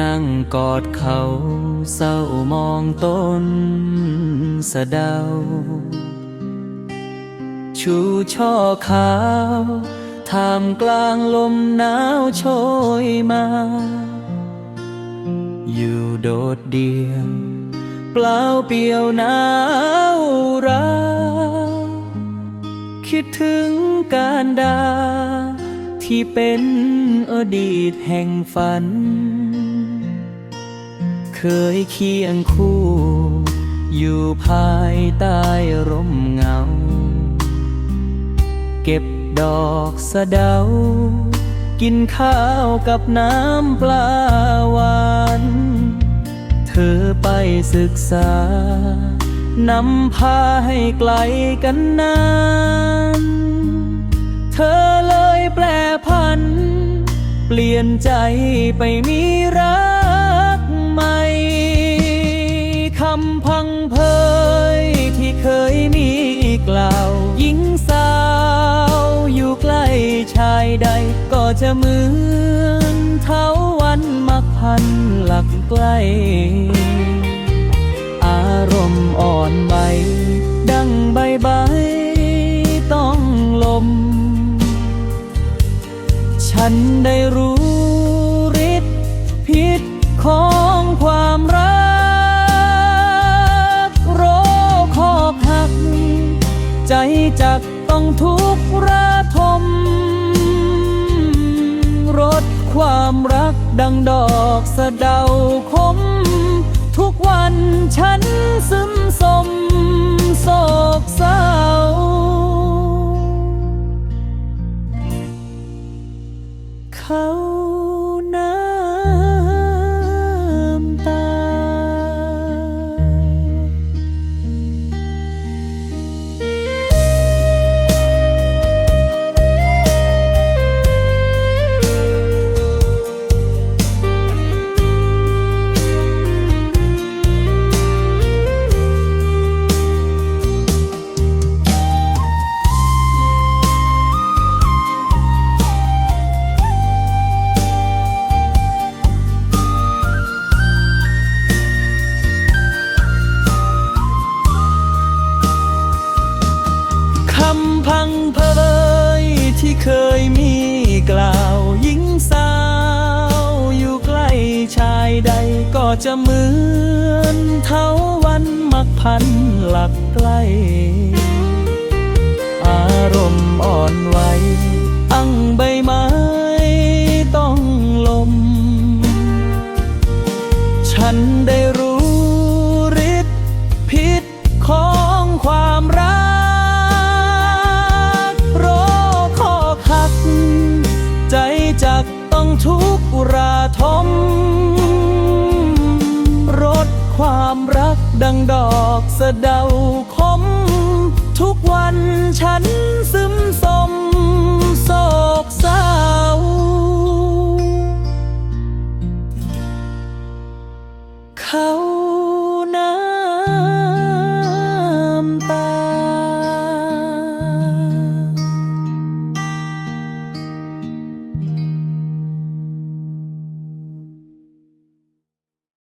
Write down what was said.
นั่งกอดเขาเศร้ามองต้นสะเดา ชูช่อขาวท่ามกลางลมหนาวโชยมา อยู่โดดเดี่ยว เปล่าเปลี่ยวหนาวราคิดถึงการดา ที่เป็นอดีตแห่งฝัน เคยเคียงคู่ อยู่ภายใต้ร่มเงา เก็บดอกสะเดา กินข้าวกับน้ำปลาหวาน เธอไปศึกษานำพาให้ไกลกันนาน เธอเลยแปลพัน เปลี่ยนใจไปมีรักำพังเพยที่เคยมีกล่าวหญิงสาวอยู่ใกล้ชายใด ก็จะเหมือนเท้าวันมักพันหลักใกล้ อารมณ์อ่อนไหวดังใบใบต้องลม ฉันได้รู้ ใจจักต้องทุกข์ระทมรดความรักดังดอกสะเดาคม ทุกวันฉันซึมสมโศกเศร้า จะเหมือนเทาวันมักพันหลักใกล้ อารมณ์อ่อนไหวอังใบไม้ สะเดาคม ทุกวันฉันซึมสมโศกเศร้า เขา